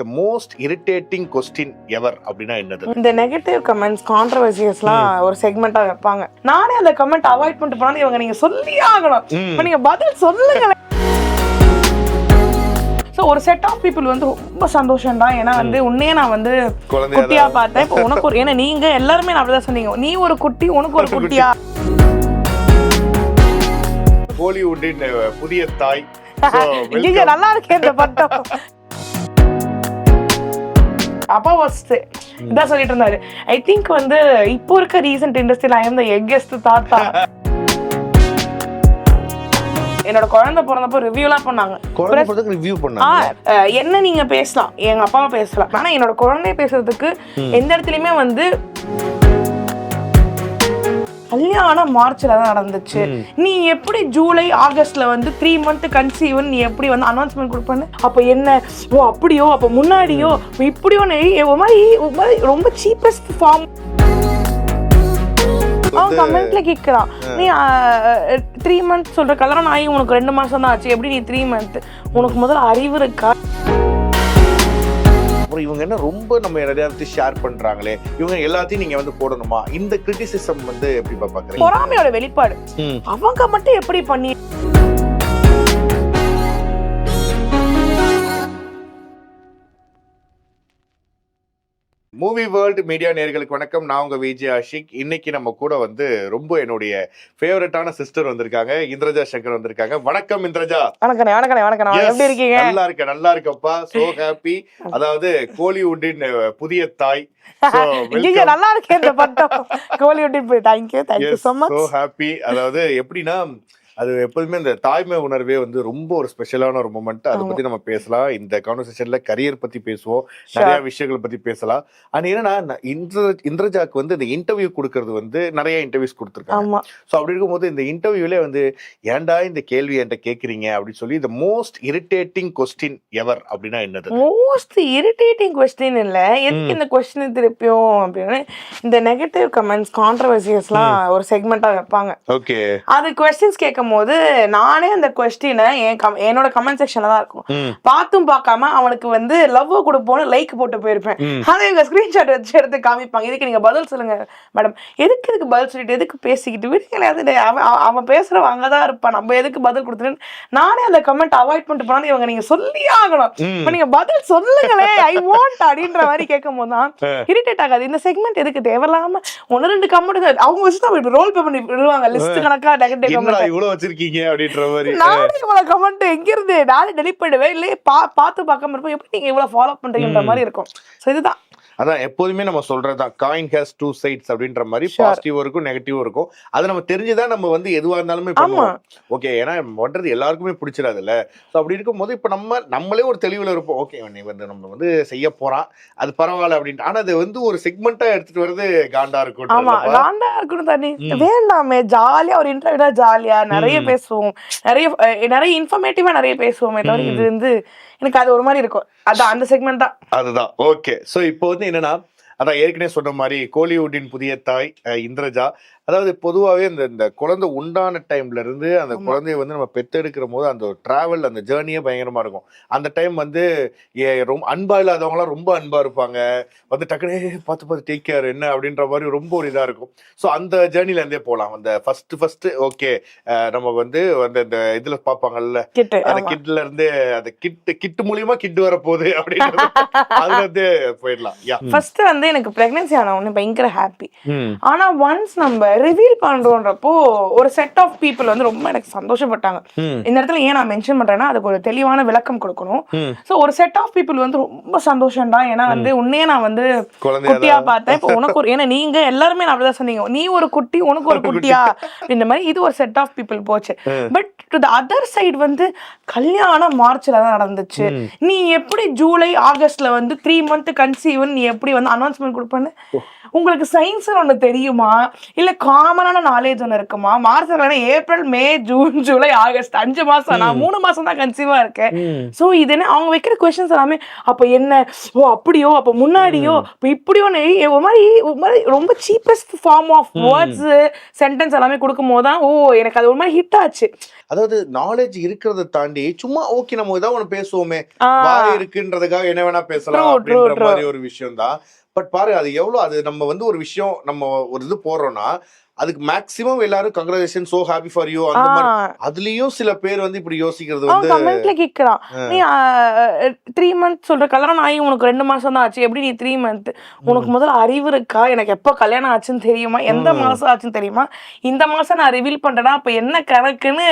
The most irritating question ever அப்படின்னா என்னது? இந்த நெகட்டிவ் கமெண்ட்ஸ் கான்ட்ரவர்சியஸ்லாம் ஒரு செக்மெண்டா வைப்பாங்க. நானே அந்த கமெண்ட் அவாய்ட் பண்ணிட்டு போனாலும் இவங்க நீங்க சொல்லியே ஆகணும். இப்ப நீங்க பதில் சொல்லுங்க ஸோ ஒரு செட் ஆஃப் பீப்புள் வந்து ரொம்ப சந்தோஷம் தான். ஏன்னா வந்து உன்னையே நான் வந்து குட்டியா பார்த்தேன். இப்போ உனக்கு ஒரு ஏன்னா நீங்க எல்லாருமே நான் அப்படிதான் சொன்னீங்க. நீ ஒரு குட்டி உனக்கு ஒரு குட்டியா? கோலிவுட்டின் புதிய தாய். Welcome. நல்லா இருக்கே இந்த பட்டம். அப்பா ஃபர்ஸ்ட் இதான் சொல்லிட்டு இருந்தாரு. ஐ திங்க் வந்து இப்போ இருக்க ரீசெண்ட் இண்டஸ்ட்ரியில் ஐ எம் த எக்கெஸ்ட் தாத்தா. என்னோட குழந்தை பிறந்தப்போ ரிவ்யூலாம் பண்ணாங்க. குழந்தை ரிவ்யூ பண்ணாங்க? என்ன நீங்க பேசலாம்? எங்க அப்பாவை பேசலாம். ஆனா என்னோட குழந்தைய பேசுறதுக்கு எந்த இடத்துலயுமே வந்து கல்யாணம் மார்ச்ல தான் நடந்துச்சு. நீ எப்படி ஜூலை ஆகஸ்ட்ல வந்து த்ரீ மந்த் கன்சீவ் நீ எப்படி வந்து அனௌன்ஸ்மெண்ட் கொடுப்பேன்னு? அப்ப என்ன? ஓ அப்படியோ? அப்ப முன்னாடியோ? இப்படியோ ஒரு மாதிரி ஒரு மாதிரி ரொம்ப சீப்பஸ்ட் ஃபார்ம் அவன் கமெண்ட்ல கேக்குறான். நீ த்ரீ மந்த் சொல்ற கல்யாணம் ஆகி உனக்கு ரெண்டு மாசம் தான் ஆச்சு. எப்படி நீ த்ரீ மந்த் உனக்கு முதல்ல அறிவு இருக்கா? அப்புறம் இவங்க என்ன ரொம்ப நம்ம நிறைய ஷேர் பண்றாங்களே இவங்க எல்லாத்தையும் நீங்க வந்து போடணுமா? இந்த கிரிட்டிசிசம் வந்து எப்படி பாக்குறீங்க பொறாமையோட வெளிப்பாடு. அவங்க மட்டும் எப்படி பண்ணி மூவி வேர்ல்டு மீடியா நேர்களுக்கு வணக்கம். நான் உங்க விஜய் ஆஷிக். இன்னைக்கு நம்ம கூட வந்து ரொம்ப என்னுடைய ஃபேவரட்டான சிஸ்டர் வந்திருக்காங்க. இந்திரஜா சங்கர் வந்திருக்காங்க. வணக்கம் இந்திரஜா. வணக்கண்ணே வணக்கண்ணே Yes, எப்படி இருக்கீங்க? நல்லா இருக்கேன் நல்லா இருக்கப்பா சோ ஹாப்பி அதாவது கோலிவுட்டின் புதிய தாய். நல்லா இருக்கே இந்த பட்டம். கோலி விட்டு போய் thank you thank you much so happy. அதாவது எப்படின்னா அது எப்போதுமே இந்த தாய்மை உணர்வே வந்து ரொம்ப ஒரு ஸ்பெஷலான ஒரு மூமெண்ட் அதை பத்தி நம்ம பேசலாம். இந்த கான்வர்சேஷன்ல கரியர் பத்தி பேசுவோம். நிறைய விஷயங்கள் பத்தி பேசலாம். அண்ட் என்னன்னா இந்திர இந்திரஜாக்கு வந்து இந்த இன்டர்வியூ கொடுக்கறது வந்து நிறைய இன்டர்வியூஸ் கொடுத்துருக்காங்க. ஸோ அப்படி இருக்கும்போது இந்த இன்டர்வியூலே வந்து ஏன்டா இந்த கேள்வி என்கிட்ட கேட்குறீங்க? அப்படின்னு சொல்லி இந்த மோஸ்ட் இரிட்டேட்டிங் கொஸ்டின் எவர் அப்படின்னா என்னது? மோஸ்ட் இரிட்டேட்டிங் கொஸ்டின் இல்ல. எதுக்கு இந்த கொஸ்டின் திருப்பியும் அப்படின்னு இந்த நெகட்டிவ் கமெண்ட்ஸ் கான்ட்ரவர்சியஸ்லாம் ஒரு செக்மெண்டா வைப்பாங்க. ஓகே அது கொஸ்டின்ஸ் கேட்கும் போது நானே அந்த கொஸ்டினை என் com- என்னோட கமெண்ட் செக்ஷன்ல தான் இருக்கும். பார்த்தும் பார்க்காம அவனுக்கு வந்து லவ் கொடுப்போம்னு லைக் போட்டு போயிருப்பேன். அதை இவங்க ஸ்கிரீன்ஷாட் வச்சு எடுத்து காமிப்பாங்க. இதுக்கு நீங்க பதில் சொல்லுங்க மேடம் எதுக்கு இதுக்கு பதில் சொல்லிட்டு எதுக்கு பேசிக்கிட்டு? விடுங்களே அது அவன் அவன் பேசுறவன் அங்கதான் இருப்பான். நம்ம எதுக்கு பதில் கொடுத்துட்டு? நானே அந்த கமெண்ட் அவாய்ட் பண்ணிட்டு போனாலும் இவங்க நீங்க சொல்லியே ஆகணும். இப்ப நீங்க பதில் சொல்லுங்களே ஐ வாண்ட் அப்படின்ற மாதிரி கேட்கும் போது தான் இரிட்டேட் ஆகாது. இந்த செக்மெண்ட் எதுக்கு தேவையில்லாம ஒன்னு ரெண்டு கமெண்ட் அவங்க வச்சு தான் ரோல் பே பண்ணி விடுவாங்க. லிஸ்ட் கணக்கா நெகட்டிவ் வச்சிருக்கீங்க அப்படின்ற மாதிரி. நானே இவ்வளவு கமெண்ட் எங்க இருந்து நானே டெலிட் பண்ணுவேன் இல்லையே பா பார்த்து பார்க்காம இருப்போம். எப்படி நீங்க இவ்வளவு ஃபாலோ பண்றீங்கன்ற மாதிரி இருக்கும். சோ இதுதான். அதான் எப்போதுமே நம்ம சொல்றதுதான் காயின் ஹேஸ் டூ சைட்ஸ் அப்படின்ற மாதிரி. பாசிட்டிவ் இருக்கும் நெகட்டிவ் இருக்கும். அது நம்ம தெரிஞ்சுதான் நம்ம வந்து எதுவா இருந்தாலுமே பண்ணுவோம். ஓகே ஏன்னா பண்றது எல்லாருக்குமே பிடிச்சிடாதுல்ல ஸோ அப்படி இருக்கும்போது இப்போ நம்ம நம்மளே ஒரு தெளிவுல இருப்போம். ஓகே நீ வந்து நம்ம வந்து செய்ய போறான் அது பரவாயில்ல அப்படின்ட்டு. ஆனா அது வந்து ஒரு செக்மெண்டா எடுத்துட்டு வர்றது காண்டா ஆமா இருக்கும் காண்டா இருக்கணும் தண்ணி. வேண்டாமே ஜாலியா ஒரு இன்டர்வியூ ஜாலியா நிறைய. பேசுவோம். நிறைய நிறைய இன்ஃபர்மேட்டிவா நிறைய பேசுவோமே தவிர. இது வந்து எனக்கு அது ஒரு மாதிரி இருக்கும். அதான் அந்த செக்மெண்ட் தான். அதுதான். ஓகே ஸோ இப்போ வந்து என்னன்னா அதான் ஏற்கனவே சொன்ன மாதிரி கோலிவுட்டின் புதிய தாய் இந்திரஜா. அதாவது பொதுவாகவே இந்த இந்த குழந்தை உண்டான டைம்ல இருந்து அந்த. குழந்தைய வந்து நம்ம பெத்தெடுக்கிற போது அந்த டிராவல் அந்த ஜேர்னியே பயங்கரமா இருக்கும். அந்த டைம் வந்து ரொம்ப அன்பா இல்லாதவங்களாம் ரொம்ப அன்பா இருப்பாங்க. வந்து டக்குனே "ஏய், பார்த்து பார்த்து டேக் கேர் என்ன? அப்படின்ற மாதிரி ரொம்ப ஒரு இதா இருக்கும். ஸோ அந்த ஜேர்னில இருந்தே போகலாம் அந்த ஃபர்ஸ்ட் ஃபர்ஸ்ட் ஓகே நம்ம வந்து அந்த இந்த இதுல பார்ப்பாங்கல்ல கிட்டு அந்த. கிட்ல இருந்து அந்த கிட் கிட் மூலியமா கிட் வரப்போகுது அப்படின்னு அதுல இருந்து போயிடலாம். யா ஃபர்ஸ்ட் வந்து எனக்கு பிரெக்னன்சி ஆன உடனே பயங்கர ஹாப்பி ஆனா ஒன்ஸ் நம்ம ரிவீல் பண்றோன்றப்போ ஒரு செட் ஆஃப் பீப்புள் வந்து ரொம்ப எனக்கு சந்தோஷப்பட்டாங்க. இந்த இடத்துல ஏன் நான் மென்ஷன் பண்றேன்னா அதுக்கு ஒரு தெளிவான விளக்கம் கொடுக்கணும். சோ ஒரு செட் ஆஃப் பீப்புள் வந்து ரொம்ப சந்தோஷம் தான் ஏன்னா வந்து உன்னையே நான் வந்து குட்டியா பார்த்தேன். இப்போ உனக்கு ஒரு ஏன்னா நீங்க எல்லாருமே நான் அப்படிதான் சொன்னீங்க. நீ ஒரு குட்டி உனக்கு ஒரு குட்டியா? இந்த மாதிரி இது ஒரு செட் ஆஃப் பீப்புள் போச்சு. But to the other side வந்து கல்யாணம் மார்ச்ல தான் நடந்துச்சு. நீ எப்படி ஜூலை ஆகஸ்ட்ல வந்து த்ரீ மந்த் கன்சீவ் நீ எப்படி வந்து அனௌன்ஸ்மெண்ட் கொடுப்பேன்னு? உங்களுக்கு சயின்ஸ் ஒண்ணு தெரியுமா? இல்ல காமனான நாலேஜ் ஒன்று இருக்குமா? March April May June July August அஞ்சு மாசம் நான் மூணு மாசம் தான் கன்சீவா இருக்கேன். சோ இது என்ன? அவங்க வைக்கிற கொஸ்டின்ஸ் எல்லாமே அப்ப என்ன? ஓ அப்படியோ அப்ப முன்னாடியோ இப்ப இப்படியோ ஒரு மாதிரி ஒரு மாதிரி ரொம்ப cheapest form of words sentence எல்லாமே கொடுக்கும் போது தான் ஓ எனக்கு அது ஒரு மாதிரி ஹிட் ஆச்சு. அதாவது நாலேஜ் இருக்கிறத தாண்டி சும்மா ஓகே நம்ம ஏதாவது ஒண்ணு பேசுவோமே. இருக்குன்றதுக்காக என்ன வேணா பேசலாம் அப்படின்ற. மாதிரி ஒரு விஷயம் தான் பட் பாரு அது எவ்வளவு அது நம்ம வந்து ஒரு விஷயம் நம்ம ஒரு இது போடுறோம்னா அதுக்கு மேக்ஸிமம் எல்லாரும் congratulation so happy for you அந்த மாதிரி. அதுலயும் சில பேர் வந்து இப்படி யோசிக்கிறது வந்து கமெண்ட்ல கேக்குறான். நீ த்ரீ மந்த் சொல்ற கல்யாணம் ஆகி உனக்கு ரெண்டு மாசம் தான் ஆச்சு. எப்படி நீ த்ரீ மந்த் உனக்கு முதல்ல அறிவு இருக்கா? எனக்கு எப்போ கல்யாணம் ஆச்சுன்னு தெரியுமா? எந்த மாசம் ஆச்சுன்னு தெரியுமா? இந்த மாசம் நான் ரிவீல் பண்றேன்னா அப்ப என்ன கணக்குன்னு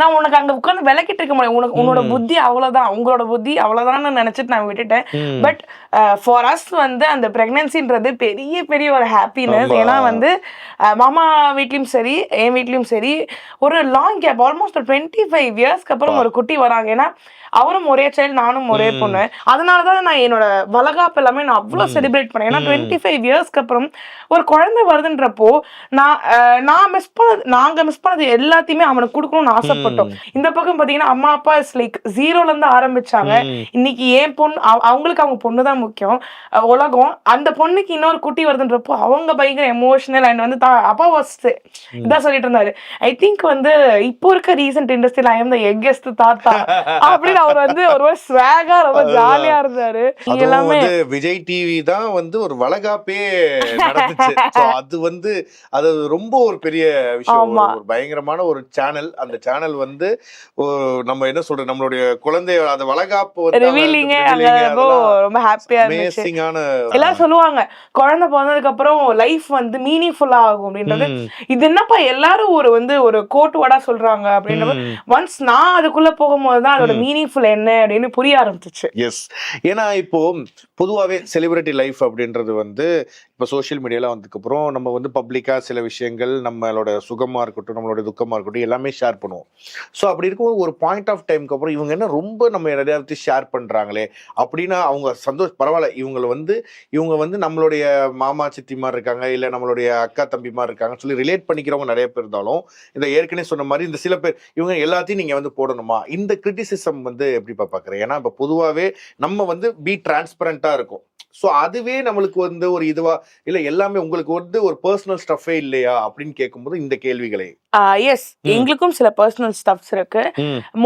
நான் உனக்கு அங்க உட்கார்ந்து விளக்கிட்டு இருக்க முடியும். உனக்கு உன்னோட புத்தி அவ்வளவுதான். உங்களோட புத்தி அவ்வளவுதான்னு நினைச்சிட்டு நான் விட்டுட்டேன். பட் ஃபார் அஸ் வந்து அந்த பிரெக்னன்சின்றது பெரிய பெரிய ஒரு ஹாப்பினஸ். ஏன்னா வந்து மாமா வீட்லயும் சரி என் வீட்லயும் சரி ஒரு long gap almost twenty five இயர்ஸ்க்கு அப்புறம் ஒரு குட்டி வராங்க. ஏன்னா அவரும் ஒரே சைல்டு நானும் ஒரே பொண்ணு. அதனால தான் நான் என்னோட வளகாப்பு எல்லாமே நான் அவ்வளோ செலிப்ரேட் பண்ணேன். ஏன்னா டுவெண்ட்டி ஃபைவ் இயர்ஸ்க்கு அப்புறம் ஒரு குழந்தை வருதுன்றப்போ நான் நான் மிஸ் பண்ணது நாங்க மிஸ் பண்ணது எல்லாத்தையுமே அவனுக்கு கொடுக்கணும்னு ஆசைப்பட்டோம். இந்த பக்கம் பாத்தீங்கன்னா அம்மா அப்பா இஸ் லைக் ஜீரோல இருந்து ஆரம்பிச்சாங்க. இன்னைக்கு ஏன் பொண்ணு அவ- அவங்களுக்கு அவங்க பொண்ணு தான் முக்கியம். உலகம். அந்த பொண்ணுக்கு இன்னொரு குட்டி வருதுன்றப்போ அவங்க பயங்கர எமோஷனல் அண்ட் வந்து தா- அப்பா வாஸ் இதான் சொல்லிட்டு இருந்தாரு. ஐ திங்க் வந்து இப்போ இருக்க ரீசெண்ட் இண்டஸ்ட்ரியில் ஐ எம் த எக்கெஸ்ட் தாத்தா. அப்படின்னு அவர் வந்து ஒரு ஸ்வாகா ரொம்ப ஜாலியா இருந்தாரு. எல்லாமே விஜய் டிவி தான் வந்து ஒரு வளகாப்பே நடந்துச்சு. அது வந்து அது ரொம்ப ஒரு பெரிய விஷயம். ஒரு- பயங்கரமான ஒரு சேனல் அந்த சேனல் வந்து நம்ம என்ன சொல்றது நம்மளுடைய குழந்தை அந்த வளகாப்பு வந்து ரொம்ப ஹாப்பியா இருந்துச்சு. எல்லாரும் சொல்லுவாங்க குழந்தை பிறந்ததுக்கு அப்புறம் லைஃப் வந்து மீனிங்ஃபுல்லா ஆகும் அப்படின்றது. இது என்னப்பா எல்லாரும் ஒரு வந்து ஒரு கோட் வாடா சொல்றாங்க அப்படின்றது. ஒன்ஸ் நான் அதுக்குள்ள போகும்போது தான் அதோட மீனிங்ஃபுல் என்ன அப்படின்னு புரிய ஆரம்பிச்சிச்சு. எஸ் ஏன்னா இப்போ பொதுவாகவே செலிபிரிட்டி லைஃப் அப்படின்றது வந்து இப்போ சோஷியல் மீடியாலாம் வந்ததுக்கப்புறம் நம்ம வந்து பப்ளிக்காக சில விஷயங்கள் நம்மளோட சுகமாக இருக்கட்டும் நம்மளோட துக்கமாக இருக்கட்டும் எல்லாமே ஷேர் பண்ணுவோம். ஸோ அப்படி இருக்கும்போது ஒரு பாயிண்ட் ஆஃப் டைம்க்கு அப்புறம் இவங்க என்ன ரொம்ப நம்ம நிறையா ஷேர் பண்ணுறாங்களே அப்படின்னா அவங்க சந்தோஷ் பரவாயில்ல இவங்களை வந்து இவங்க வந்து நம்மளுடைய மாமா சித்தி மாதிரி இருக்காங்க இல்லை நம்மளுடைய அக்கா தம்பி மாதிரி இருக்காங்கன்னு சொல்லி ரிலேட் பண்ணிக்கிறவங்க நிறைய பேர் இருந்தாலும் இந்த ஏற்கனவே சொன்ன மாதிரி இந்த சில பேர் இவங்க எல்லாத்தையும் நீங்கள் வந்து போடணுமா? இந்த கிரிட்டிசிசம் வந்து எப்படிப்பா பார்க்குறேன் ஏன்னா இப்போ பொதுவாகவே நம்ம வந்து பி டிரான்ஸ்பரண்ட்டாக இருக்கும். ஸோ அதுவே நம்மளுக்கு வந்து ஒரு இதுவா இல்லை எல்லாமே உங்களுக்கு வந்து ஒரு பர்சனல் ஸ்டஃபே இல்லையா அப்படின்னு கேட்கும்போது இந்த கேள்விகளை. எஸ் எங்களுக்கும் சில பர்சனல் ஸ்டப்ஸ் இருக்கு.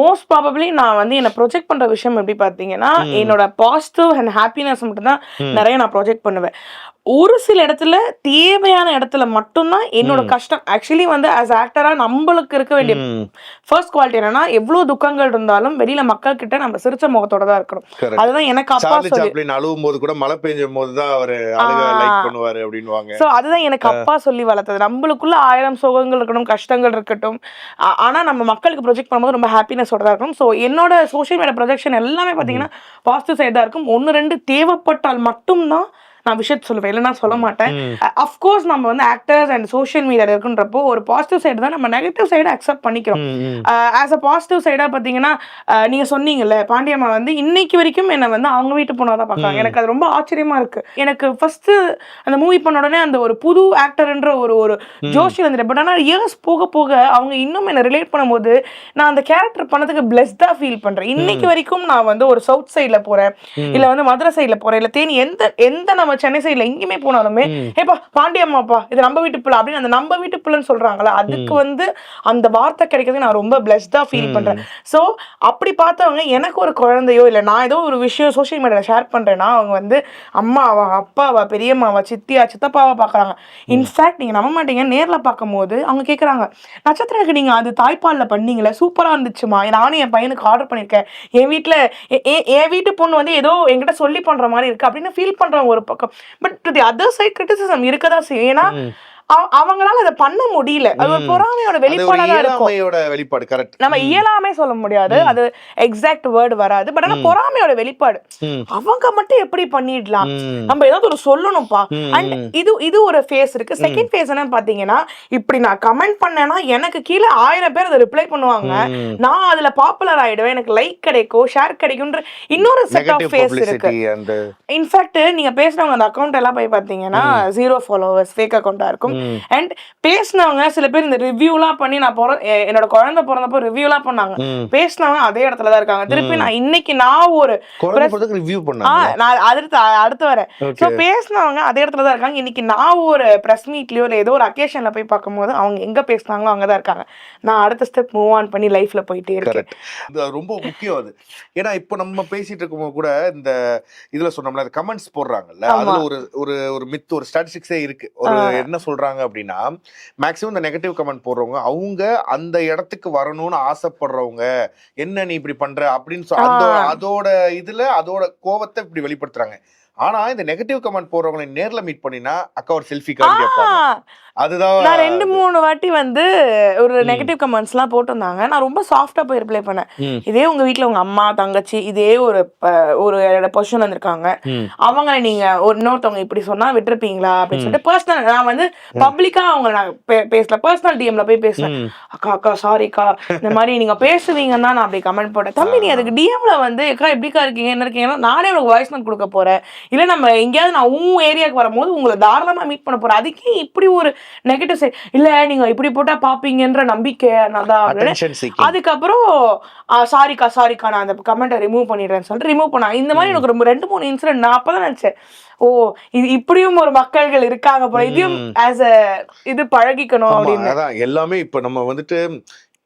மோஸ்ட் ப்ராபப்ளி நான் வந்து என்ன ப்ரொஜெக்ட் பண்ற விஷயம் எப்படி பார்த்தீங்கன்னா என்னோட பாசிட்டிவ் அண்ட் ஹாப்பினஸ் மட்டும் தான் நிறைய நான் ப்ரொஜெக்ட் பண்ணுவேன். ஒரு சில இடத்துல தேவையான இடத்துல மட்டும்தான் என்னோட கஷ்டம். ஆக்சுவலி வந்து ஆஸ் ஆக்டரா நம்மளுக்கு இருக்க வேண்டிய ஃபர்ஸ்ட் குவாலிட்டி என்னன்னா எவ்வளவு துக்கங்கள் இருந்தாலும் வெளியில மக்கள் கிட்ட நம்ம சிரிச்ச முகத்தோட தான் இருக்கணும். அதுதான் எனக்கு அப்பா சொல்லி அழுவும் போது கூட மழை பெஞ்சும் போது தான் அவர். லைக் பண்ணுவாரு அப்படின்வாங்க சோ அதுதான் எனக்கு அப்பா சொல்லி வளர்த்தது. நம்மளுக்குள்ள ஆயிரம் சுகங்கள் இருக்கணும் கஷ்டங்கள் இருக்கட்டும். ஆனா நம்ம மக்களுக்கு ப்ரொஜெக்ட் பண்ணும்போது ரொம்ப ஹாப்பினஸோட தான் இருக்கும். ஸோ என்னோட சோஷியல் மீடியா ப்ரொஜெக்ஷன் எல்லாமே பாத்தீங்கன்னா பாசிட்டிவ் சைடு தான் இருக்கும். ஒன்று ரெண்டு தேவைப்பட்டால் மட்டும்தான் நான் விஷயத்தை சொல்லுவேன். இல்லைன்னா சொல்ல மாட்டேன். அஃப்கோர்ஸ் நம்ம வந்து ஆக்டர்ஸ் அண்ட் சோஷியல் மீடியா இருக்குன்றப்போ ஒரு பாசிட்டிவ் சைடு தான் நம்ம நெகட்டிவ் சைடு அக்செப்ட் பண்ணிக்கிறோம். ஆஸ் அ பாசிட்டிவ் சைடா பாத்தீங்கன்னா நீங்க சொன்னீங்கல்ல பாண்டியம்மா வந்து இன்னைக்கு வரைக்கும் என்னை வந்து அவங்க வீட்டு பொண்ணா தான் பார்க்கறாங்க. எனக்கு அது ரொம்ப ஆச்சரியமா இருக்கு. எனக்கு ஃபர்ஸ்ட் அந்த மூவி பண்ண உடனே அந்த ஒரு புது ஆக்டர்ன்ற ஒரு ஒரு ஜோஷி வந்துட்டு பட் ஆனால் இயர்ஸ் போக போக அவங்க இன்னும் என்னை ரிலேட் பண்ணும்போது நான் அந்த கேரக்டர் பண்ணதுக்கு பிளெஸ்டா ஃபீல் பண்றேன். இன்னைக்கு வரைக்கும் நான் வந்து ஒரு சவுத் சைட்ல போறேன். இல்ல வந்து மதுரை சைட்ல போறேன். இல்ல தேனி எந்த எந்த நம்ம சென்னை சைட்ல எங்கேயுமே போனாலுமே ஏப்பா பாண்டியம்மாப்பா இது நம்ம வீட்டு பிள்ளை அப்படின்னு அந்த நம்ம வீட்டு பிள்ளைன்னு சொல்றாங்களா அதுக்கு வந்து அந்த வார்த்தை கிடைக்கிறது நான் ரொம்ப பிளெஸ்டா ஃபீல் பண்றேன். சோ அப்படி பார்த்தவங்க எனக்கு ஒரு குழந்தையோ இல்ல நான் ஏதோ ஒரு விஷயம் சோஷியல் மீடியால ஷேர் பண்றேன்னா அவங்க வந்து அம்மாவா அப்பாவா பெரியம்மாவா சித்தியா சித்தப்பாவா பாக்குறாங்க இன்ஃபேக்ட் நீங்க நம்ப மாட்டீங்க நேர்ல பார்க்கும்போது அவங்க கேக்குறாங்க நட்சத்திரக்கு நீங்க அது தாய்ப்பால்ல பண்ணீங்களே சூப்பரா இருந்துச்சுமா? நானும் என் பையனுக்கு ஆர்டர் பண்ணிருக்கேன். என் எ- என் வீட்டு பொண்ணு வந்து ஏதோ என்கிட்ட சொல்லி பண்ற மாதிரி இருக்கு அப்படின்னு ஃபீல் பண்றவங்க ஒரு பக்கம் but the other side criticism இருக்கதான் செய்யும். ஏன்னா அவங்களால அதை பண்ண முடியல. அது ஒரு பொறாமையோட வெளிப்பாடா இருக்கும். வெளிப்பாடு கரெக்ட் நம்ம இயலாமே சொல்ல முடியாது. அது எக்ஸாக்ட் வேர்டு வராது. பட் ஆனா பொறாமையோட வெளிப்பாடு. அவங்க மட்டும் எப்படி பண்ணிடலாம்? நம்ம ஏதாவது ஒரு சொல்லணும்ப்பா. அண்ட் இது இது ஒரு ஃபேஸ் இருக்கு. செகண்ட் ஃபேஸ் என்னன்னு பாத்தீங்கன்னா இப்படி நான் கமெண்ட் பண்ணேன்னா எனக்கு கீழே ஆயிரம் பேர் அதை ரிப்ளை பண்ணுவாங்க. நான் அதுல பாப்புலர் ஆயிடுவேன். எனக்கு லைக் கிடைக்கும் ஷேர் கிடைக்கும்ன்ற இன்னொரு செட் ஆஃப் ஃபேஸ் இருக்கு. இன்ஃபேக்ட் நீங்க பேசுறவங்க அந்த அக்கௌண்ட் எல்லாம் போய் பாத்தீங்கன்னா ஜீரோ ஃபாலோவர்ஸ் ஃபேக் அக்கௌண்டா இருக்கும். அண்ட் பேசினவங்க சில பேர் இந்த ரிவ்யூலாம் பண்ணி நான் பிற என்னோட குழந்தை பிறந்தப்போ ரிவ்யூலாம் பண்ணாங்க. பேசினவங்க அதே இடத்துல தான் இருக்காங்க. திருப்பி நான் இன்னைக்கு நான் ஒரு ரிவ்யூ ஆ பண்ணாங்க. நான் அடுத்து அடுத்து வரேன். ஸோ பேசினவங்க அதே இடத்துல தான் இருக்காங்க. இன்னைக்கு நான் ஒரு ப்ரெஸ் மீட்லயோ இல்லை ஏதோ ஒரு அக்கேஷன்ல போய் பார்க்கும்போது அவங்க எங்க பேசினாங்களோ அங்கே தான் இருக்காங்க. நான் அடுத்த ஸ்டெப் மூவ் ஆன் பண்ணி லைஃப்ல போயிட்டே இருக்கேன். அது ரொம்ப முக்கியம் அது. ஏன்னா இப்போ நம்ம பேசிட்டு இருக்கும்போது கூட இந்த இதுல சொன்னோம்ல கமெண்ட்ஸ் போடுறாங்கல்ல. அதுல ஒரு ஒரு ஒரு மித் ஒரு ஸ்டாட்டிஸ்டிக்ஸே இருக்கு. ஒரு என்ன சொல்றாங்க அப்படின்னா மேக்ஸிமம் இந்த நெகட்டிவ் கமெண்ட் போடுறவங்க அவங்க அந்த இடத்துக்கு வரணும்னு ஆசைப்படுறவங்க என்ன நீ இப்படி பண்ற? அப்படின்னு சொ- அந்த ஆ. அதோட இதுல அதோட கோவத்தை இப்படி வெளிப்படுத்துறாங்க. ஆனா இந்த நெகட்டிவ் கமெண்ட் போடுறவங்களை நேர்ல மீட் பண்ணினா அக்கா ஒரு செல்ஃபி கேட்பாங்க அதுதான் நான் ரெண்டு மூணு வாட்டி வந்து ஒரு நெகட்டிவ் கமெண்ட்ஸ்லாம் போட்டிருந்தாங்க. நான் ரொம்ப சாஃப்டா போய் ரிப்ளை பண்ணேன். இதே உங்க வீட்ல உங்க அம்மா தங்கச்சி இதே ஒரு ஒரு பொசிஷன் வந்திருக்காங்க. ம். அவங்கள நீங்க ஒரு இன்னொருத்தவங்க இப்படி சொன்னா விட்டுருப்பீங்களா? அப்படின்னு சொல்லிட்டு பர்சனல் நான் வந்து பப்ளிக்கா அவங்க நான் பேசல. பர்சனல் டிஎம்ல போய் பேசுனேன் ம். அக்கா அக்கா சாரிக்கா இந்த மாதிரி நீங்க பேசுவீங்கன்னா நான் அப்படி கமெண்ட் போட்டேன். தம்பி நீ அதுக்கு டிஎம்ல வந்து அக்கா எப்படிக்கா இருக்கீங்க? என்ன இருக்கீங்கன்னா நானே உங்களுக்கு வாய்ஸ் நோட் கொடுக்க போறேன். இல்ல நம்ம எங்கேயாவது நான் உன் ஏரியாவுக்கு வரும்போது உங்களை தாராளமா மீட் பண்ண போறேன். அதுக்கே இப்படி ஒரு நெகட்டிவ் சைட் இல்ல நீங்க இப்படி போட்டா பாப்பீங்கன்ற நம்பிக்கை நான் தான். அதுக்கப்புறம் சாரிக்கா சாரிக்கா நான் அந்த கமெண்ட்டை ரிமூவ் பண்ணிடுறேன்னு சொல்லிட்டு ரிமூவ் பண்ணாங்க இந்த மாதிரி எனக்கு ரொம்ப ரெண்டு மூணு இன்சிடென்ட் நான் அப்பதான் நினைச்சேன். ஓ இது இப்படியும் ஒரு மக்கள்கள் இருக்காங்க போல இதையும் ஆஸ் அ இது பழகிக்கணும் அப்படின்னு. எல்லாமே இப்ப நம்ம வந்துட்டு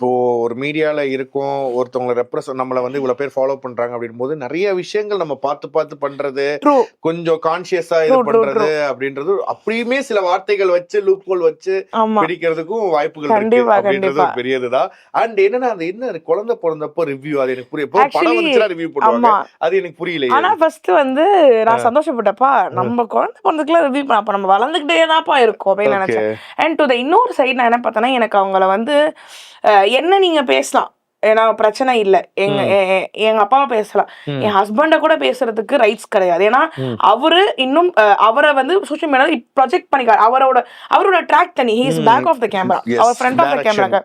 இப்போ ஒரு மீடியால இருக்கோம் ஒருத்தவங்களை ரெப்ரஸ் நம்மள வந்து இவ்வளவு பேர் ஃபாலோ பண்றாங்க அப்படின் போது நிறைய விஷயங்கள் நம்ம பார்த்து பார்த்து பண்றது கொஞ்சம் கான்சியஸா இது பண்றது அப்படின்றது அப்படியுமே சில வார்த்தைகள் வச்சு லூப் ஹோல் வச்சு பிடிக்கிறதுக்கும் வாய்ப்புகள் இருக்கு அப்படின்றது பெரியதுதான். அண்ட் என்னன்னா அது என்ன குழந்தை பிறந்தப்போ ரிவ்யூ அது எனக்கு புரிய படம் ரிவ்யூ பண்ணுவாங்க அது எனக்கு புரியலையே. ஆனா ஃபர்ஸ்ட் வந்து நான் சந்தோஷப்பட்டப்பா நம்ம குழந்தை பிறந்ததுக்குலாம் ரிவ்யூ அப்ப நம்ம வளர்ந்துகிட்டே தான்ப்பா இருக்கோம் அப்படின்னு நினைச்சேன். அண்ட் டு த இன்னொரு சைடு நான் என்ன பார்த்தேன்னா எனக்கு அவங்கள வந்து என்ன நீங்கள் பேசலாம்? ஏன்னா பிரச்சனை இல்லை. எங்க எங்க அப்பாவை பேசலாம். என் ஹஸ்பண்டை கூட பேசுறதுக்கு ரைட்ஸ் கிடையாது. ஏன்னா. அவரு இன்னும் அவரை வந்து சோஷியல் மீடியாவில் ப்ரொஜெக்ட் பண்ணிக்காரு. அவரோட அவரோட ட்ராக் தனி. He's back of the camera our front of the. Camera.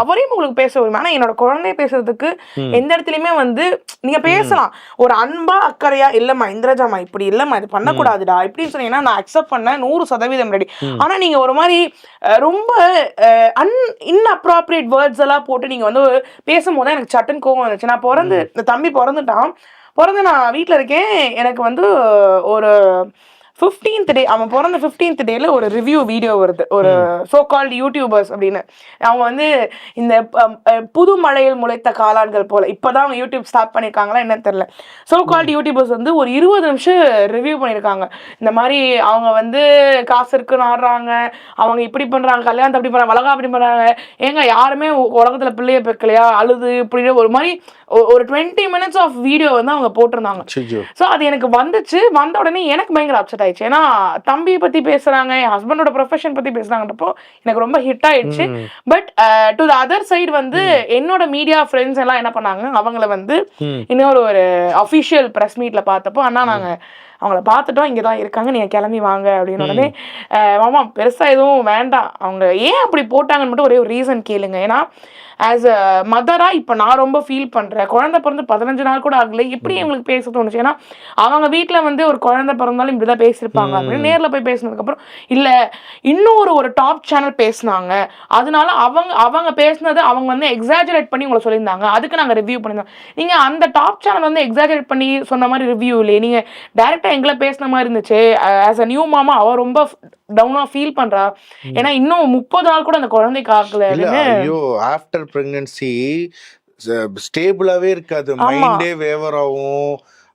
அவரையும் உங்களுக்கு பேச விரும்பும் ஆனா என்னோட குழந்தைய பேசுறதுக்கு. எந்த இடத்துலயுமே வந்து நீங்க பேசலாம். ஒரு அன்பா அக்கறையா இல்லம்மா இந்திரஜாமா இப்படி இல்லம்மா இது பண்ணக்கூடாதுடா. இப்படின்னு சொன்னீங்கன்னா நான் அக்செப்ட் பண்ண நூறு சதவீதம் ரெடி ஆனா நீங்க ஒரு மாதிரி ரொம்ப அன் இன்அப்ராப்ரியேட் வேர்ட்ஸ் எல்லாம் போட்டு நீங்க வந்து பேசும்போது எனக்கு சட்டுன்னு கோவம் வந்துச்சு. நான் பிறந்து இந்த தம்பி பிறந்துட்டான். பிறந்து நான் வீட்ல இருக்கேன். எனக்கு வந்து ஒரு ஃபிஃப்டீன்த் டே அவன் பிறந்த ஃபிஃப்டீன்த் டேல ஒரு ரிவ்யூ வீடியோ வருது. ஒரு சோ கால்டு யூடியூபர்ஸ் அப்படின்னு. அவங்க வந்து இந்த புது மழையில் முளைத்த காளான்கள் போல இப்பதான் அவங்க யூடியூப் ஸ்டார்ட் பண்ணியிருக்காங்களா என்னன்னு தெரியல. சோ கால்டு யூடியூபர்ஸ் வந்து ஒரு இருபது நிமிஷம் ரிவ்யூ பண்ணியிருக்காங்க இந்த மாதிரி அவங்க வந்து காசு இருக்குன்னு ஆடுறாங்க அவங்க இப்படி பண்றாங்க கல்யாணத்தை அப்படி பண்றாங்க வளகா அப்படி பண்றாங்க. ஏங்க யாருமே உலகத்துல பிள்ளைய பெக்கலையா அழுது இப்படின்னு ஒரு மாதிரி ஒரு டுவெண்ட்டி மினிட்ஸ் ஆஃப் வீடியோ வந்து அவங்க போட்டிருந்தாங்க. ஸோ அது எனக்கு வந்துச்சு. வந்த உடனே எனக்கு பயங்கர அப்செட் ஆயிடுச்சு. ஏன்னா தம்பியை பத்தி பேசுறாங்க என் ஹஸ்பண்டோட ப்ரொஃபஷன் பத்தி பேசுறாங்கன்றப்போ எனக்கு ரொம்ப ஹிட் ஆயிடுச்சு. But to the other side வந்து என்னோட மீடியா ஃப்ரெண்ட்ஸ் எல்லாம் என்ன பண்ணாங்க? அவங்கள வந்து. இன்னொரு ஒரு அஃபிஷியல் ப்ரெஸ் மீட்ல பார்த்தப்போ அண்ணா நாங்க அவங்கள பார்த்துட்டோம் இங்கே தான் இருக்காங்க நீங்க கிளம்பி வாங்க அப்படின்னு உடனே மாமா பெருசா எதுவும் வேண்டாம். அவங்க ஏன் அப்படி போட்டாங்கன்னு மட்டும் ஒரே ஒரு ரீசன் கேளுங்க. ஏன்னா ஆஸ் அ மதரா இப்போ நான் ரொம்ப ஃபீல் பண்றேன். குழந்தை பிறந்து பதினஞ்சு நாள் கூட ஆகல. எப்படி இவங்களுக்கு பேச தோணுச்சு? ஏன்னா அவங்க வீட்ல வந்து ஒரு குழந்தை பிறந்தாலும் இப்படிதான் பேசியிருப்பாங்க அப்படின்னு நேர்ல போய் பேசினதுக்கு அப்புறம் இல்ல இன்னும் ஒரு டாப் சேனல் பேசுனாங்க. அதனால அவங்க அவங்க பேசுனது அவங்க வந்து எக்ஸாஜரேட் பண்ணி உங்களை சொல்லியிருந்தாங்க. அதுக்கு நாங்க ரிவ்யூ பண்ணியிருந்தோம். நீங்க அந்த டாப் சேனல் வந்து எக்ஸாஜரேட் பண்ணி சொன்ன மாதிரி ரிவ்யூ இல்லையே. நீங்க டைரக்டா எங்களை பேசின மாதிரி இருந்துச்சு. ஆஸ் அ நியூ மாமா அவ ரொம்ப டவுனா ஃபீல் பண்றா. ஏன்னா இன்னும் முப்பது நாள் கூட அந்த குழந்தைக்கு ஆகல இல்ல ஐயோ ஆஃப்டர் பிரெக்னன்சி ஸ்டேபிளாவே இருக்காது. மைண்டே வேவர் ஆகும்.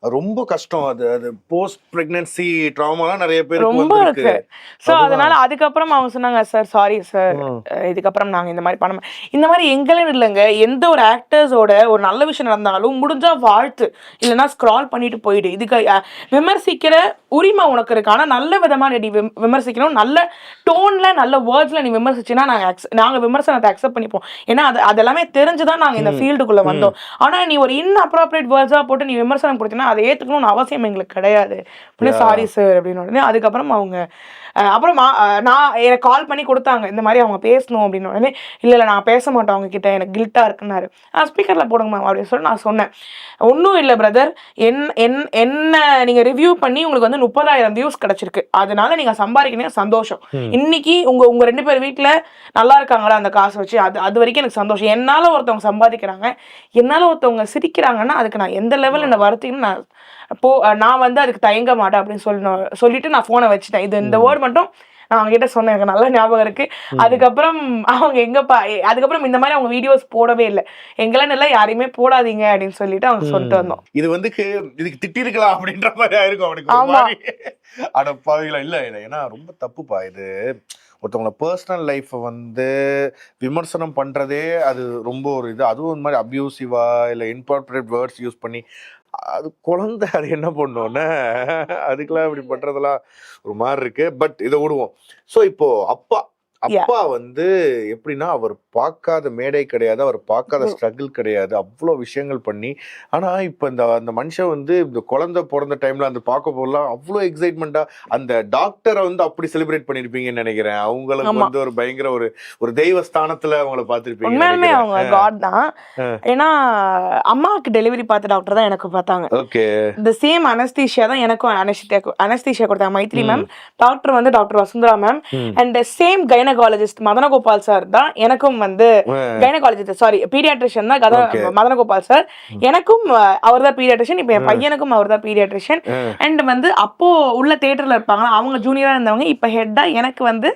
ரொம்ப கஷ்டம். அது அது போஸ்ட் பிரெக்னன்சி ட்ராமாலாம் நிறைய பேருக்கு ரொம்ப இருக்கு. ஸோ அதனால அதுக்கப்புறம் அவங்க சொன்னாங்க சார் சாரி சார். இதுக்கப்புறம் நாங்க இந்த மாதிரி பண்ண மா-" இந்த மாதிரி எங்களும் இல்லைங்க. எந்த ஒரு ஆக்டர்ஸோட ஒரு நல்ல விஷயம் நடந்தாலும் முடிஞ்சா வாழ்த்து. இல்லைன்னா ஸ்க்ரால் பண்ணிட்டு போயிடு. இதுக்கு விமர்சிக்கிற உரிமை உனக்கு இருக்கு. ஆனா நல்ல விதமா நீ விம- விமர்சிக்கணும். நல்ல டோன்ல நல்ல வேர்ட்ஸ்ல நீ விமர்சிச்சுன்னா நாங்க accept- நாங்க விமர்சனத்தை அக்செப்ட் பண்ணிப்போம். ஏன்னா அது அதெல்லாமே தெரிஞ்சுதான் நாங்க இந்த ஃபீல்டுக்குள்ள வந்தோம். ஆனா நீ ஒரு இன் அப்ராப்ரியேட் வேர்ட்ஸா போட்டு நீ விமர்சனம் கொடுத்தீங்கன்னா அதை ஏத்துக்கணும்னு அவசியம் எங்களுக்கு கிடையாது. அப்படின்னு சாரி சார் அப்படின்னு உடனே அதுக்கப்புறம் அவங்க அப்புறம் நான் எனக்கு கால் பண்ணி கொடுத்தாங்க. இந்த மாதிரி அவங்க பேசணும் அப்படின்னு உடனே இல்லை இல்லை நான் பேச மாட்டேன் அவங்க கிட்ட எனக்கு கில்ட்டா இருக்குன்னாரு. ஸ்பீக்கர்ல போடுங்க மேம் அப்படின்னு சொல்லி நான் சொன்னேன். ஒன்றும் இல்லை பிரதர் என் என் என்ன நீங்க ரிவ்யூ பண்ணி உங்களுக்கு வந்து முப்பதாயிரம் வியூஸ் கிடைச்சிருக்கு. அதனால நீங்க சம்பாதிக்கிறீங்க சந்தோஷம். இன்னைக்கு உங்க உங்க ரெண்டு பேர் வீட்ல நல்லா இருக்காங்களா அந்த காசு வச்சு? அது அது வரைக்கும் எனக்கு சந்தோஷம். என்னால ஒருத்தவங்க சம்பாதிக்கிறாங்க. என்னால ஒருத்தவங்க சிரிக்கிறாங்கன்னா அதுக்கு நான் எந்த லெவலில் என்ன வருத்தின்னு நான் போ நான் வந்து அதுக்கு தயங்க மாட்டேன் அப்படின்னு சொல்லி சொல்லிட்டு நான் ஃபோனை வச்சுட்டேன். இது இந்த வேர்ட் மட்டும் நான் அவங்க கிட்ட சொன்னேன். எனக்கு நல்ல ஞாபகம் இருக்கு. அதுக்கப்புறம் அவங்க எங்கப்பா அதுக்கப்புறம் இந்த மாதிரி அவங்க வீடியோஸ் போடவே இல்லை. எங்கெல்லாம் எல்லாம் யாரையுமே போடாதீங்க அப்படின்னு சொல்லிட்டு அவங்க சொல்லிட்டு வந்தோம். இது வந்து இதுக்கு திட்டிருக்கலாம் அப்படின்ற மாதிரி ஆயிருக்கும் அவனுக்கு ஆமா. அட பாவிகளா இல்ல இல்ல. ஏன்னா ரொம்ப தப்புப்பா இது. ஒருத்தவங்கள பர்சனல் லைஃப்பை வந்து விமர்சனம் பண்றதே அது ரொம்ப ஒரு இது. அதுவும் இந்த மாதிரி அப்யூசிவா இல்ல இன்கார்பரேட் வேர்ட்ஸ் யூஸ் பண்ணி அது குழந்தை அது என்ன பண்ணும்னா அதுக்கெல்லாம் இப்படி பண்றதெல்லாம் ஒரு மாதிரி இருக்கு பட் இதை விடுவோம். ஸோ இப்போ அப்பா அப்பா வந்து எப்படின்னா அவர் பார்க்காத மேடை கிடையாது அவர் பார்க்காத ஸ்ட்ரகிள் கிடையாது. அவ்வளோ விஷயங்கள் பண்ணி ஆனா இப்போ இந்த அந்த மனுஷன் வந்து இந்த குழந்தை பிறந்த டைம்ல அந்த பார்க்க போதெல்லாம் அவ்வளோ எக்ஸைட்மெண்ட்டா அந்த டாக்டரை வந்து அப்படி செலிப்ரேட் பண்ணிருப்பீங்கன்னு நினைக்கிறேன். அவங்களுக்கு. வந்து ஒரு பயங்கர ஒரு ஒரு தெய்வ ஸ்தானத்துல அவங்கள பார்த்திருப்பீங்க அவங்க காட் தான். ஆ. ஏன்னா அம்மாவுக்கு டெலிவரி பார்த்த டாக்டர் தான் எனக்கு பார்த்தாங்க. ஓகே. இந்த சேம் அனஸ்தீஷியா தான் எனக்கும் அனஸ்தியா அனஸ்தீஷியா கொடுத்தாங்க. மைத்ரி மேம் டாக்டர் வந்து doctor Vasundhara ma'am. And same gynaecologist Madhanagopal sir தான் எனக்கும் வந்து கைனகாலஜிஸ்ட் சாரி பீடியாட்ரிஷியன் தான் கத. மதனகோபால் சார். எனக்கும் அவர் தான் பீடியாட்ரிஷியன் இப்போ என் பையனுக்கும் அவர் தான் பீடியாட்ரிஷியன் அண்ட் வந்து அப்போ உள்ள தேட்டர்ல இருப்பாங்க அவங்க ஜூனியரா இருந்தவங்க இப்போ ஹெட்டா எனக்கு வந்து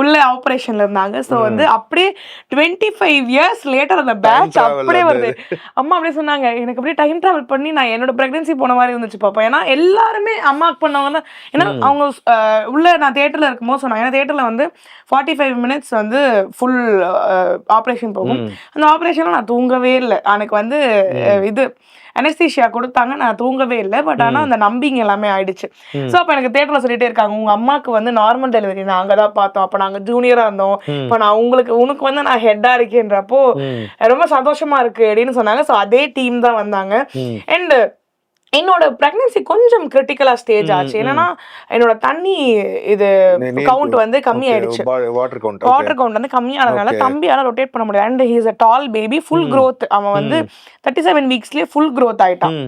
உள்ள ஆபரேஷன்ல இருந்தாங்க. ஸோ வந்து அப்படியே டுவெண்ட்டி ஃபைவ் இயர்ஸ் லேட்டர் அந்த பேட்ச் அப்படியே. வருது. அம்மா அப்படியே சொன்னாங்க எனக்கு அப்படியே டைம் டிராவல் பண்ணி நான் என்னோட பிரெக்னன்சி போன மாதிரி இருந்துச்சு பாப்பா. ஏன்னா எல்லாருமே அம்மாக்கு பண்ணவங்க தான். ஏன்னா அவங்க உள்ள நான் தேட்டர்ல இருக்கும்போது சொன்னாங்க ஏன்னா தேட்டர்ல வந்து ஃபார்ட்டி ஃபைவ் மினிட்ஸ் வந்து ஃபுல் ஆப்ரேஷன் போகும். அந்த ஆப்ரேஷன்ல நான் தூங்கவே இல்லை. எனக்கு வந்து இது அனஸ்தீஷியா கொடுத்தாங்க நான் தூங்கவே இல்லை. பட் ஆனா அந்த நம்பிங் எல்லாமே ஆயிடுச்சு. ஸோ அப்போ எனக்கு தேட்டர்ல சொல்லிட்டே இருக்காங்க உங்க அம்மாக்கு வந்து நார்மல் டெலிவரி நாங்க தான் பார்த்தோம். அப்போ நாங்க ஜூனியரா இருந்தோம். இப்போ நான் உங்களுக்கு உனக்கு வந்து நான் ஹெட்டா இருக்கேன்றப்போ ரொம்ப சந்தோஷமா இருக்கு அப்படின்னு சொன்னாங்க. ஸோ அதே டீம் தான் வந்தாங்க. அண்ட் என்னோட பிரெக்னன்சி கொஞ்சம் கிரிட்டிக்கலா ஸ்டேஜ் ஆச்சு. என்னன்னா என்னோட தண்ணி இது கவுண்ட் வந்து கம்மி ஆயிடுச்சு. வாட்டர் கவுண்ட் வாட்டர் கவுண்ட் வந்து கம்மியானதுனால. தம்பியால ரொட்டேட் பண்ண முடியாது and he's a tall baby full growth. அவன் வந்து தேர்ட்டி செவன் வீக்ஸ்லயே ஃபுல் growth ஆயிட்டான்.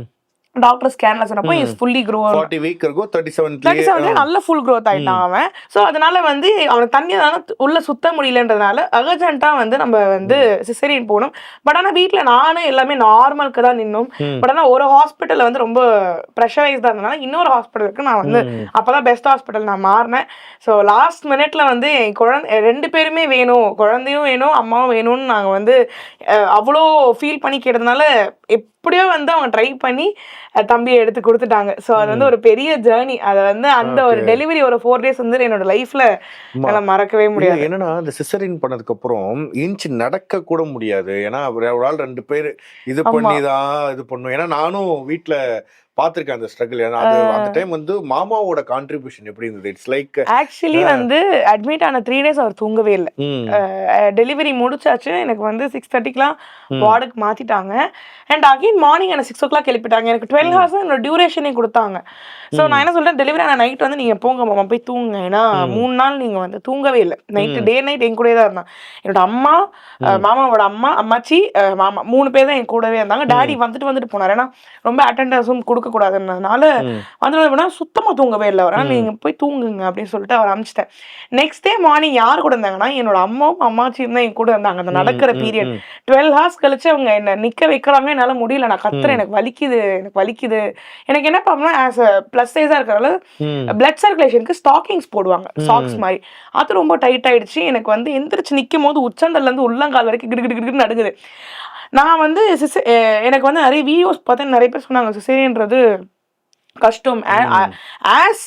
டாக்டர் ஸ்கேன்ல சொன்னப்போ is fully grow forty week இருக்கும் தேர்ட்டி தேர்ட்டி செவன்த்லயே செவன்ல நல்ல ஃபுல் growth ஆயிட்டான் அவன். ஸோ அதனால வந்து அவனுக்கு தண்ணியால உள்ள சுத்த முடியலன்றதுனால அர்ஜென்ட்டா வந்து நம்ம வந்து சிசரியன் போகணும் பட் ஆனா வீட்ல நானும் எல்லாமே நார்மலுக்கு தான் நின்னோம். பட் ஆனா ஒரு ஹாஸ்பிட்டல்ல வந்து ரொம்ப ப்ரெஷரைஸ்டா இருந்தனால இன்னொரு ஹாஸ்பிட்டலுக்கு நான் வந்து அப்பதான் பெஸ்ட் ஹாஸ்பிட்டல் நான் மாறினேன். ஸோ லாஸ்ட் மினிட்ல வந்து என் குழந்தை ரெண்டு பேருமே வேணும். குழந்தையும் வேணும் அம்மாவும் வேணும்னு நாங்க வந்து அவ்வளோ ஃபீல் பண்ணி கேட்டதுனால எப்படியோ வந்து அவங்க ட்ரை பண்ணி தம்பியை எடுத்து கொடுத்துட்டாங்க. ஸோ அது வந்து ஒரு பெரிய ஜேர்னி அதை வந்து அந்த ஒரு டெலிவரி ஒரு ஃபோர் டேஸ் வந்து என்னோட லைஃப்ல என்னால மறக்கவே முடியாது. என்னன்னா இந்த சிசரின் பண்ணதுக்கு அப்புறம் இன்ச் நடக்க கூட முடியாது. ஏன்னா ஒரு ஆள் ரெண்டு பேர் இது. பண்ணி தான் இது பண்ணும். ஏன்னா நானும் வீட்ல பார்த்திருக்கேன் அந்த ஸ்ட்ரகிள் ஏன்னா அது அந்த டைம் வந்து மாமாவோட கான்ட்ரிபியூஷன் எப்படி இருந்தது? இட்ஸ் லைக் ஆக்சுவலி வந்து அட்மிட் ஆன த்ரீ டேஸ் அவர் தூங்கவே இல்லை. டெலிவரி முடிச்சாச்சு. எனக்கு வந்து சிக்ஸ் தேர்ட்டிக்கெலாம் வார்டுக்கு மாற்றிட்டாங்க அண்ட் அகைன் மார்னிங் எனக்கு சிக்ஸ் ஓ கிளாக் எழுப்பிட்டாங்க. எனக்கு டுவெல் ஹவர்ஸ் என்னோட டியூரேஷனே கொடுத்தாங்க. ஸோ நான் என்ன சொல்றேன்? டெலிவரி ஆன நைட் வந்து நீங்கள் போங்க மாமா போய் தூங்குங்க. ஏன்னா மூணு நாள் நீங்கள் வந்து தூங்கவே இல்லை. நைட்டு டே நைட் என் கூடயே தான் இருந்தாங்க என்னோட அம்மா மாமாவோட அம்மா அம்மாச்சி மாமா மூணு பேர் தான் என் கூடவே இருந்தாங்க. டாடி வந்துட்டு வந்துட்டு போனார். ஏன்னா ரொம்ப அட்டெண்டன்ஸும் கொடுக்கக்கூடாதுன்றதுனால வந்துட்டு போனா சுத்தமாக தூங்கவே இல்லை. ஆனால் நீங்கள் போய் தூங்குங்க அப்படின்னு சொல்லிட்டு அவர் அனுப்பிச்சிட்டேன் நெக்ஸ்ட் டே மார்னிங் யார் கூட இருந்தாங்கன்னா என்னோட அம்மாவும் அம்மாச்சியும் தான் என் கூட இருந்தாங்க. அந்த நடக்கிற பீரியட் டுவெல் ஹார்ஸ் கழிச்சு அவங்க என்ன நிக்க வைக்கிறாங்க என்னால முடியல. நான் கத்துறேன். எனக்கு வலிக்குது எனக்கு வலிக்குது. எனக்கு என்ன ப்ராப்ளம் ஆஸ் அ ப்ளஸ் சைஸா இருக்கிறதால பிளட் சர்க்குலேஷனுக்கு ஸ்டாக்கிங்ஸ் போடுவாங்க. சாக்ஸ் மாதிரி. அது ரொம்ப டைட் ஆயிடுச்சு. எனக்கு வந்து எந்திரிச்சு நிக்கும் போது உச்சந்தல்ல இருந்து உள்ளங்கால் வரைக்கும் கிடு கிடு கிடுன்னு நடுங்குது. நான் வந்து சிச- அஹ் எனக்கு வந்து நிறைய வீடியோஸ் பார்த்தேன் நிறைய பேர் சொன்னாங்க சிசேரியன்றது கஷ்டம். ஆஸ்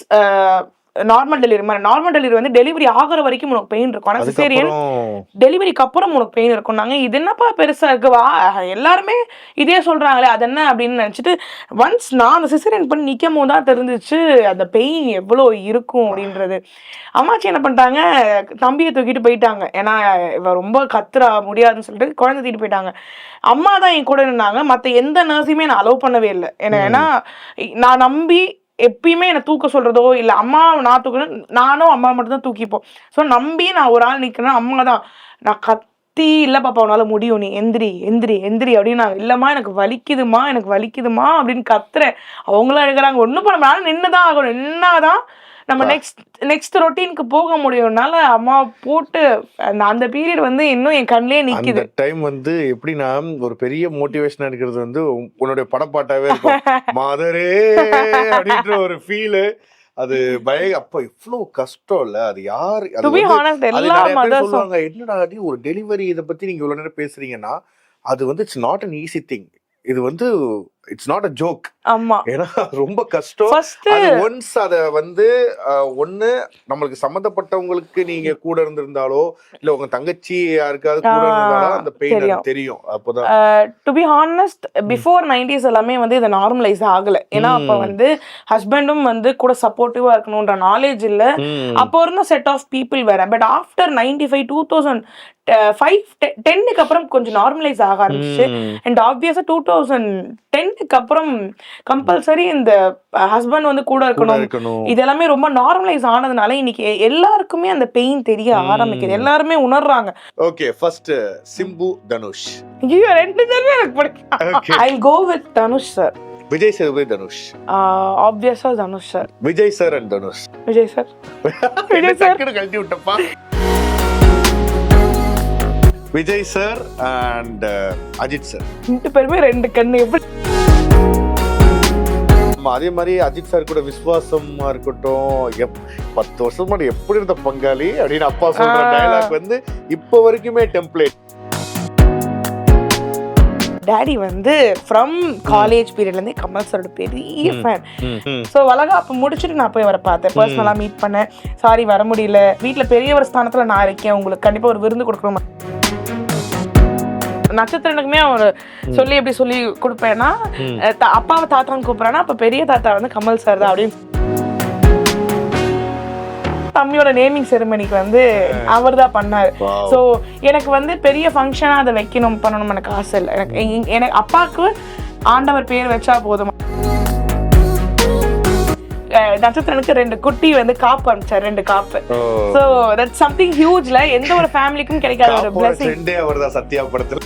நார்மல் டெலிவரி மாதிரி நார்மல் டெலிவரி வந்து டெலிவரி ஆகுற வரைக்கும் உனக்கு பெயின் இருக்கும். ஆனால் சிசேரியன் டெலிவரிக்கு அப்புறம் உனக்கு பெயின் இருக்கும். நாங்க இது என்னப்பா பெருசா இருக்கு? வா எல்லாருமே இதே சொல்றாங்களே அது என்ன அப்படின்னு நினைச்சிட்டு ஒன்ஸ் நான் அந்த சிசரியன் பண்ணி நிற்கும் போது தான் தெரிஞ்சிச்சு அந்த பெயின் எவ்வளோ இருக்கும் அப்படின்றது. அம்மாச்சி என்ன பண்ணிட்டாங்க தம்பியை தூக்கிட்டு போயிட்டாங்க. ஏன்னா இவ ரொம்ப கத்துறா முடியாதுன்னு சொல்லிட்டு குழந்தை தூக்கிட்டு போயிட்டாங்க. அம்மா தான் என் கூட இருந்தாங்க. மற்ற எந்த நர்ஸையுமே நான் அலோவ் பண்ணவே இல்லை. ஏன்னா நான் நம்பி எப்பயுமே என்னை தூக்க சொல்கிறதோ இல்லை அம்மா நான் தூக்கணும் நானும் அம்மா மட்டும்தான் தூக்கிப்போம். ஸோ நம்பி நான் ஒரு ஆள் நிற்கிறேன்னா அம்மா தான் நான் கத்தி இல்லை பாப்பா உன்னால் முடியும். நீ எந்திரி எந்திரி எந்திரி அப்படின்னு நான் இல்லைம்மா எனக்கு வலிக்குதுமா எனக்கு வலிக்குதுமா அப்படின்னு கத்துறேன். அவங்களும் அழுகுறாங்க. ஒன்றும் பண்ண நானும் நின்று தான் ஆகணும். நின்னாதான் நம்ம நெக்ஸ்ட் நெக்ஸ்ட் ரொட்டீனுக்கு போக முடியும்னால அம்மா போட்டு அந்த அந்த பீரியட் வந்து இன்னும் என் கண்ணிலே நிக்குது. டைம் வந்து எப்படின்னா ஒரு பெரிய மோட்டிவேஷன் எடுக்கிறது வந்து உன்- உன்னுடைய படப்பாட்டாவே இருக்கும். மாதரே அப்படின்ற ஒரு ஃபீல் அது பய அப்ப இவ்வளவு கஷ்டம் இல்ல. அது யாரு சொல்லுவாங்க என்னடா ஒரு டெலிவரி இதை பத்தி நீங்க இவ்வளவு நேரம் பேசுறீங்கன்னா அது வந்து it's not an easy thing இது வந்து இட்ஸ் நாட் அ ஜோக் ஆமா. ஏன்னா ரொம்ப கஷ்டம். அது ஒன்ஸ் அத வந்து ஒண்ணு நம்மளுக்கு சம்பந்தப்பட்டவங்களுக்கு நீங்க கூட இருந்திருந்தாலோ இல்ல உங்க தங்கச்சி யாருக்காவது கூட இருந்தாலோ அந்த பெயின் தெரியும். அப்போதான். To be honest before nineties எல்லாமே வந்து இதை நார்மலைஸ் ஆகல. ஏன்னா அப்போ. வந்து ஹஸ்பண்டும் வந்து கூட சப்போர்ட்டிவா இருக்கணுன்ற நாலேஜ் இல்ல. அப்போ இருந்த செட் ஆஃப் பீப்புள் வேற. But after ninety five two thousand five டென்னுக்கு அப்புறம் கொஞ்சம் நார்மலைஸ் ஆக ஆரம்பிச்சு. அண்ட் ஆப்வியஸா டூ தௌசண்ட் டென்னுக்கு அப்புறம் கம்பல்சரி இந்த ஹஸ்பண்ட் வந்து கூட இருக்கணும். இது எல்லாமே ரொம்ப நார்மலைஸ் ஆனதுனால இன்னைக்கு எல்லாருக்குமே அந்த பெயின் தெரிய. ஆரம்பிக்குது. எல்லாருமே உணர்றாங்க. ஓகே ஃபர்ஸ்ட் சிம்பு தனுஷ் ஐயோ ரெண்டு பேருமே எனக்கு பிடிக்கும். I go with Dhanush sir Vijay Sethupathi Dhanush ஆப்வியஸா Dhanush sir Vijay sir and Dhanush Vijay sir Vijay sir கழட்டி விட்டப்பா? Vijay sir and Ajith sir ரெண்டு பேருமே ரெண்டு கண்ணு எப்படி ஆமா, அதே மாதிரி அஜித் சார் கூட விசுவாசமா இருக்கட்டும் எப்- பத்து வருஷம் முன்னாடி எப்படி இருந்த பங்காளி அப்படின்னு அப்பா சொல்ற ஆ. டயலாக் வந்து இப்போ வரைக்குமே டெம்ப்ளேட் டாடி வந்து ஃப்ரம் காலேஜ் பீரியட்ல இருந்தே கமல் சாரோட பெரிய. ஃபேன் ஸோ வளகா அப்போ முடிச்சுட்டு நான் போய் அவரை பார்த்தேன். பர்சனலாக மீட் பண்ணேன். சாரி வர முடியல. வீட்டில் பெரியவர் ஸ்தானத்தில் நான் இருக்கேன். உங்களுக்கு கண்டிப்பாக ஒரு விருந்து கொடுக்கணும் நட்சத்திரனுக்குமே அவர் சொல்லி எப்படி சொல்லி கொடுப்பேன்னா அப்பாவை தாத்தான்னு கூப்பிட்றேன்னா அப்போ பெரிய தாத்தா வந்து கமல் சார் தான் அப்படின்னு. தம்பியோட நேமிங் செரிமனிக்கு வந்து அவர் தான் பண்ணாரு. ஸோ எனக்கு வந்து பெரிய ஃபங்க்ஷனாக அதை வைக்கணும் பண்ணணும் எனக்கு ஆசை இல்லை. எனக்கு எனக்கு அப்பாவுக்கு ஆண்டவர் பேர் வச்சா போதும். நட்சத்திரனுக்கு ரெண்டு குட்டி வந்து காப்பு அனுப்பிச்சார் ரெண்டு காப்பு. ஸோ தட் சம்திங் ஹியூஜ்ல எந்த ஒரு ஃபேமிலிக்கும் கிடைக்காத ஒரு பிளஸிங் அவர் தான் சத்யா படத்துல.